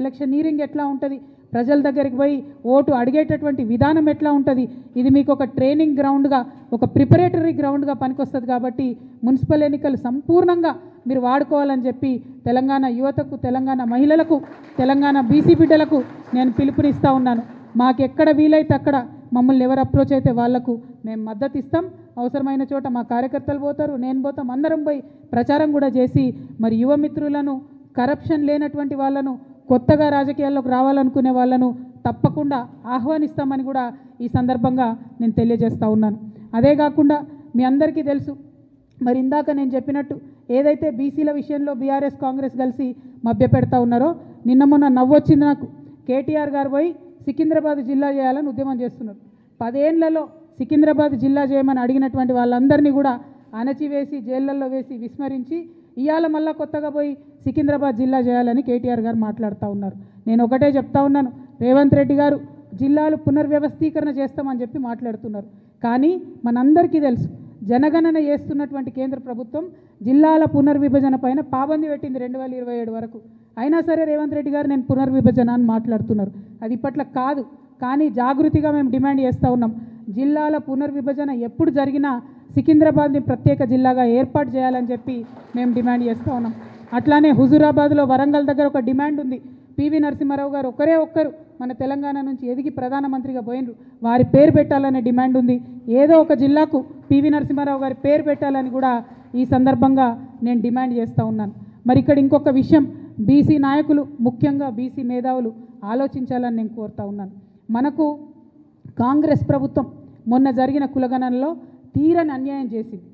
Electioneering ఎట్లా ఉంటుంది? ప్రజల దగ్గరికి పోయి ఓటు అడిగేటటువంటి విధానం ఎట్లా ఉంటుంది? ఇది మీకు ఒక ట్రైనింగ్ గ్రౌండ్గా ఒక ప్రిపరేటరీ గ్రౌండ్గా పనికొస్తుంది కాబట్టి మున్సిపల్ ఎన్నికలు సంపూర్ణంగా మీరు వాడుకోవాలని చెప్పి తెలంగాణ యువతకు తెలంగాణ మహిళలకు తెలంగాణ బీసీ బిడ్డలకు నేను పిలుపునిస్తూ ఉన్నాను. మాకెక్కడ వీలైతే అక్కడ మమ్మల్ని ఎవరు అప్రోచ్ అయితే వాళ్ళకు మేము మద్దతు ఇస్తాం. అవసరమైన చోట మా కార్యకర్తలు పోతారు నేను పోతాం. అందరం పోయి ప్రచారం కూడా చేసి మరి యువమిత్రులను కరప్షన్ లేనటువంటి వాళ్ళను కొత్తగా రాజకీయాల్లోకి రావాలనుకునే వాళ్ళను తప్పకుండా ఆహ్వానిస్తామని కూడా ఈ సందర్భంగా నేను తెలియజేస్తూ ఉన్నాను. అదే కాకుండా మీ అందరికీ తెలుసు మరి ఇందాక నేను చెప్పినట్టు ఏదైతే బీసీల విషయంలో బీఆర్ఎస్ కాంగ్రెస్ కలిసి మభ్యపెడతా ఉన్నారో నిన్న మొన్న నవ్వొచ్చింది నాకు. కేటీఆర్ గారు పోయి సికింద్రాబాద్ జిల్లా చేయాలని ఉద్యమం చేస్తున్నారు. పదేళ్ళలో సికింద్రాబాద్ జిల్లా చేయమని అడిగినటువంటి వాళ్ళందరినీ కూడా అణచివేసి జైళ్ళల్లో వేసి విస్మరించి ఇవాళ మళ్ళీ కొత్తగా పోయి సికింద్రాబాద్ జిల్లా చేయాలని కేటీఆర్ గారు మాట్లాడుతూ ఉన్నారు. నేను ఒకటే చెప్తా ఉన్నాను రేవంత్ రెడ్డి గారు జిల్లాలు పునర్వ్యవస్థీకరణ చేస్తామని చెప్పి మాట్లాడుతున్నారు. కానీ మనందరికీ తెలుసు జనగణన చేస్తున్నటువంటి కేంద్ర ప్రభుత్వం జిల్లాల పునర్విభజన పైన పాబంది పెట్టింది రెండు వేల ఇరవై ఏడు వరకు. అయినా సరే రేవంత్ రెడ్డి గారు నేను పునర్విభజన అని మాట్లాడుతున్నారు. అది ఇప్పట్లో కాదు కానీ జాగృతిగా మేము డిమాండ్ చేస్తూ ఉన్నాం. జిల్లాల పునర్విభజన ఎప్పుడు జరిగినా సికింద్రాబాద్ని ప్రత్యేక జిల్లాగా ఏర్పాటు చేయాలని చెప్పి మేము డిమాండ్ చేస్తూ ఉన్నాం. అట్లానే హుజూరాబాద్లో వరంగల్ దగ్గర ఒక డిమాండ్ ఉంది. పివి నరసింహారావు గారు ఒకరే ఒక్కరు మన తెలంగాణ నుంచి ఎదిగి ప్రధానమంత్రిగా పోయినరు. వారి పేరు పెట్టాలనే డిమాండ్ ఉంది. ఏదో ఒక జిల్లాకు పివి నరసింహారావు గారి పేరు పెట్టాలని కూడా ఈ సందర్భంగా నేను డిమాండ్ చేస్తూ ఉన్నాను. మరి ఇక్కడ ఇంకొక విషయం బీసీ నాయకులు ముఖ్యంగా బీసీ మేధావులు ఆలోచించాలని నేను కోరుతా ఉన్నాను. మనకు కాంగ్రెస్ ప్రభుత్వం మొన్న జరిగిన కులగణనలో తీరని అన్యాయం చేసింది.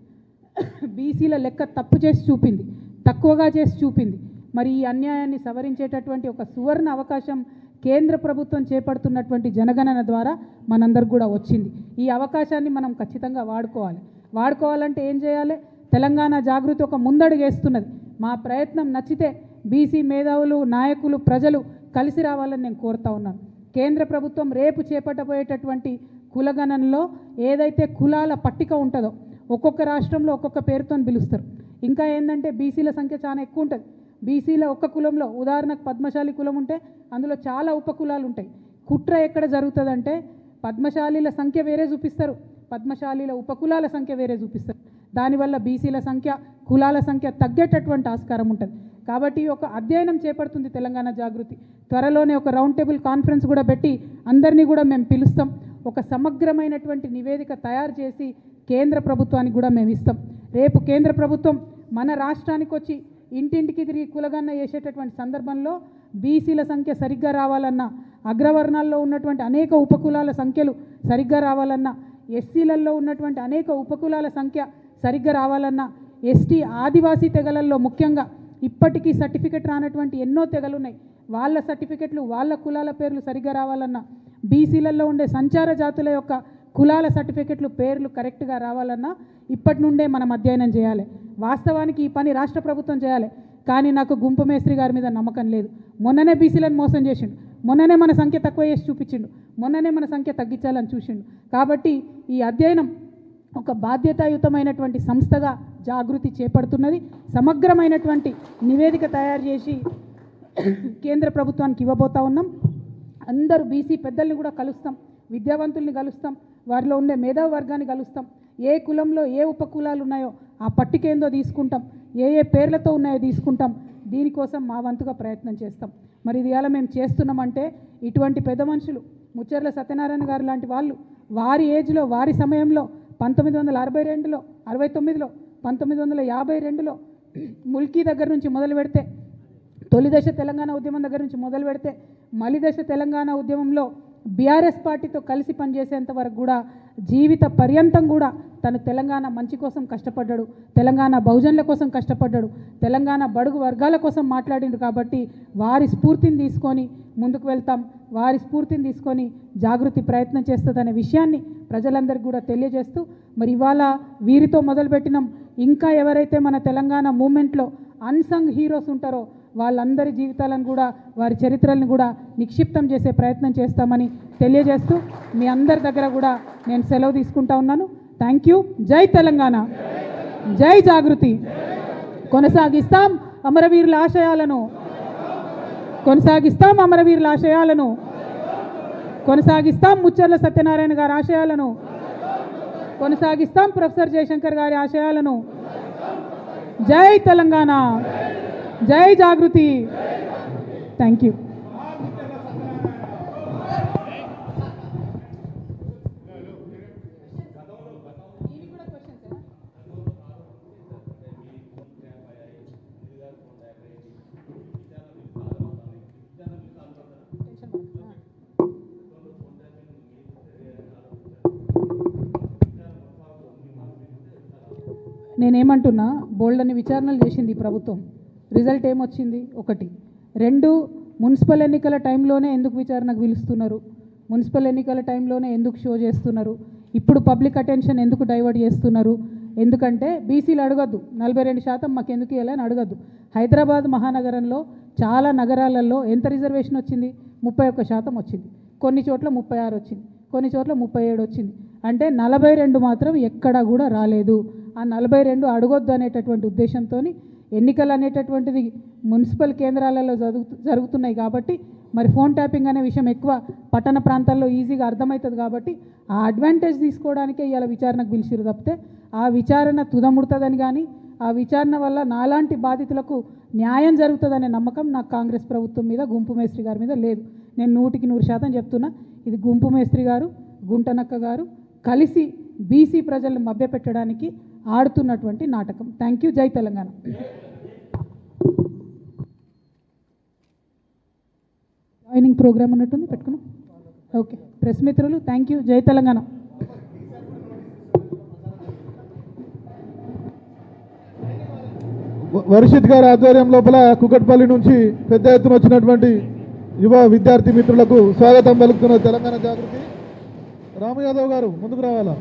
బీసీల లెక్క తప్పు చేసి చూపింది తక్కువగా చేసి చూపింది. మరి ఈ అన్యాయాన్ని సవరించేటటువంటి ఒక సువర్ణ అవకాశం కేంద్ర ప్రభుత్వం చేపడుతున్నటువంటి జనగణన ద్వారా మనందరికి కూడా వచ్చింది. ఈ అవకాశాన్ని మనం ఖచ్చితంగా వాడుకోవాలి. వాడుకోవాలంటే ఏం చేయాలి? తెలంగాణ జాగృతి ఒక ముందడుగేస్తున్నది మా ప్రయత్నం నచ్చితే బీసీ మేధావులు నాయకులు ప్రజలు కలిసి రావాలని నేను కోరుతా ఉన్నాను. కేంద్ర ప్రభుత్వం రేపు చేపట్టబోయేటటువంటి కులగణనలో ఏదైతే కులాల పట్టిక ఉంటుందో ఒక్కొక్క రాష్ట్రంలో ఒక్కొక్క పేరుతో పిలుస్తారు. ఇంకా ఏంటంటే బీసీల సంఖ్య చాలా ఎక్కువ ఉంటుంది. బీసీల ఒక్క కులంలో ఉదాహరణకు పద్మశాలి కులం ఉంటే అందులో చాలా ఉపకులాలు ఉంటాయి. కుట్ర ఎక్కడ జరుగుతుందంటే పద్మశాలీల సంఖ్య వేరే చూపిస్తారు. పద్మశాలీల ఉపకులాల సంఖ్య వేరే చూపిస్తారు. దానివల్ల బీసీల సంఖ్య కులాల సంఖ్య తగ్గేటటువంటి ఆస్కారం ఉంటుంది. కాబట్టి ఒక అధ్యయనం చేపడుతుంది తెలంగాణ జాగృతి. త్వరలోనే ఒక రౌండ్ టేబుల్ కాన్ఫరెన్స్ కూడా పెట్టి అందరినీ కూడా మేము పిలుస్తాం. ఒక సమగ్రమైనటువంటి నివేదిక తయారు చేసి కేంద్ర ప్రభుత్వానికి కూడా మేము ఇస్తాం. రేపు కేంద్ర ప్రభుత్వం మన రాష్ట్రానికి వచ్చి ఇంటింటికి తిరిగి కులగన్న చేసేటటువంటి సందర్భంలో బీసీల సంఖ్య సరిగ్గా రావాలన్నా అగ్రవర్ణాల్లో ఉన్నటువంటి అనేక ఉపకులాల సంఖ్యలు సరిగ్గా రావాలన్నా ఎస్సీలలో ఉన్నటువంటి అనేక ఉపకులాల సంఖ్య సరిగ్గా రావాలన్నా ఎస్టీ ఆదివాసీ తెగలల్లో ముఖ్యంగా ఇప్పటికీ సర్టిఫికెట్ రానటువంటి ఎన్నో తెగలు ఉన్నాయి. వాళ్ళ సర్టిఫికెట్లు వాళ్ళ కులాల పేర్లు సరిగ్గా రావాలన్నా బీసీలలో ఉండే సంచార జాతుల యొక్క కులాల సర్టిఫికెట్లు పేర్లు కరెక్ట్గా రావాలన్నా ఇప్పటి నుండే మనం అధ్యయనం చేయాలి. వాస్తవానికి ఈ పని రాష్ట్ర ప్రభుత్వం చేయాలి. కానీ నాకు గుంపు మేస్త్రి గారి మీద నమ్మకం లేదు. మొన్ననే బీసీలను మోసం చేసిండు. మొన్ననే మన సంఖ్య తక్కువ చేసి చూపించిండు. మొన్ననే మన సంఖ్య తగ్గించాలని చూసిండు. కాబట్టి ఈ అధ్యయనం ఒక బాధ్యతాయుతమైనటువంటి సంస్థగా జాగృతి చేపడుతున్నది. సమగ్రమైనటువంటి నివేదిక తయారు చేసి కేంద్ర ప్రభుత్వానికి ఇవ్వబోతా ఉన్నాం. అందరూ బీసీ పెద్దల్ని కూడా కలుస్తాం విద్యావంతుల్ని కలుస్తాం వారిలో ఉండే మేధావి వర్గాన్ని కలుస్తాం. ఏ కులంలో ఏ ఉపకులాలు ఉన్నాయో ఆ పట్టికేందో తీసుకుంటాం ఏ ఏ పేర్లతో ఉన్నాయో తీసుకుంటాం. దీనికోసం మా వంతుగా ప్రయత్నం చేస్తాం. మరి ఇది ఎలా మేము చేస్తున్నామంటే ఇటువంటి పెద్ద మనుషులు ముచ్చర్ల సత్యనారాయణ గారు లాంటి వాళ్ళు వారి ఏజ్లో వారి సమయంలో పంతొమ్మిది వందల అరవై రెండులో అరవై తొమ్మిదిలో పంతొమ్మిది వందల యాభై రెండులో ముల్కీ దగ్గర నుంచి మొదలు పెడితే తొలి దశ తెలంగాణ ఉద్యమం దగ్గర నుంచి మొదలు పెడితే మలి దశ తెలంగాణ ఉద్యమంలో బీఆర్ఎస్ పార్టీతో కలిసి పనిచేసేంత వరకు కూడా జీవిత పర్యంతం కూడా తను తెలంగాణ మంచి కోసం కష్టపడ్డాడు. తెలంగాణ బహుజనుల కోసం కష్టపడ్డాడు. తెలంగాణ బడుగు వర్గాల కోసం మాట్లాడిండు కాబట్టి వారి స్ఫూర్తిని తీసుకొని ముందుకు వెళ్తాం. వారి స్ఫూర్తిని తీసుకొని జాగృతి ప్రయత్నం చేస్తుందనే విషయాన్ని ప్రజలందరికీ కూడా తెలియజేస్తూ మరి ఇవాళ వీరితో మొదలుపెట్టినాం. ఇంకా ఎవరైతే మన తెలంగాణ మూమెంట్లో అన్సంగ్ హీరోస్ ఉంటారో వాళ్ళందరి జీవితాలను కూడా వారి చరిత్రలను కూడా నిక్షిప్తం చేసే ప్రయత్నం చేస్తామని తెలియజేస్తూ మీ అందరి దగ్గర కూడా నేను సెలవు తీసుకుంటా ఉన్నాను. థ్యాంక్ యూ జై తెలంగాణ. జై జాగృతి. కొనసాగిస్తాం అమరవీరుల ఆశయాలను. కొనసాగిస్తాం అమరవీరుల ఆశయాలను. కొనసాగిస్తాం ముచ్చర్ల సత్యనారాయణ గారి ఆశయాలను. కొనసాగిస్తాం ప్రొఫెసర్ జయశంకర్ గారి ఆశయాలను. జై తెలంగాణ. జై జాగృతి. థ్యాంక్ యూ నేనేమంటున్నా బోల్డ్ అని విచారణలు చేసింది ఈ ప్రభుత్వం. రిజల్ట్ ఏమొచ్చింది? ఒకటి. రెండు మున్సిపల్ ఎన్నికల టైంలోనే ఎందుకు విచారణకు పిలుస్తున్నారు? మున్సిపల్ ఎన్నికల టైంలోనే ఎందుకు షో చేస్తున్నారు? ఇప్పుడు పబ్లిక్ అటెన్షన్ ఎందుకు డైవర్ట్ చేస్తున్నారు? ఎందుకంటే బీసీలు అడగద్దు. నలభై రెండు శాతం మాకెందుకు ఇవ్వాలని అడగద్దు. హైదరాబాద్ మహానగరంలో చాలా నగరాలలో ఎంత రిజర్వేషన్ వచ్చింది? ముప్పై ఒక్క శాతం వచ్చింది. కొన్ని చోట్ల ముప్పై ఆరు వచ్చింది. కొన్ని చోట్ల ముప్పై ఏడు వచ్చింది. అంటే నలభై రెండు మాత్రం ఎక్కడా కూడా రాలేదు. ఆ నలభై రెండు అడగొద్దు అనేటటువంటి ఉద్దేశంతో ఎన్నికలు అనేటటువంటిది మున్సిపల్ కేంద్రాలలో జరుగుతున్నాయి కాబట్టి మరి ఫోన్ ట్యాపింగ్ అనే విషయం ఎక్కువ పట్టణ ప్రాంతాల్లో ఈజీగా అర్థమవుతుంది కాబట్టి ఆ అడ్వాంటేజ్ తీసుకోవడానికే ఇవాళ విచారణకు పిలిచిరు తప్పితే ఆ విచారణ తుదముడుతుందని కానీ ఆ విచారణ వల్ల నాలాంటి బాధితులకు న్యాయం జరుగుతుందనే నమ్మకం నాకు కాంగ్రెస్ ప్రభుత్వం మీద గుంపు మేస్త్రి గారి మీద లేదు. నేను నూటికి నూరు శాతం చెప్తున్నా ఇది గుంపు మేస్త్రి గారు గుంటనక్క గారు కలిసి బీసీ ప్రజలను మభ్యపెట్టడానికి ఆడుతున్నటువంటి నాటకం. థ్యాంక్ యూ జై తెలంగాణ. జాయినింగ్ ప్రోగ్రామ్ ఉన్నట్టుంది పెట్టుకున్నాం. ఓకే ప్రెస్ మిత్రులు థ్యాంక్ యూ జై తెలంగాణ. వర్షిత్ గారి ఆధ్వర్యం లోపల కుకట్పల్లి నుంచి పెద్ద ఎత్తున వచ్చినటువంటి యువ విద్యార్థి మిత్రులకు స్వాగతం పలుకుతున్న తెలంగాణ జాగృతి. రాము యాదవ్ గారు ముందుకు రావాలా?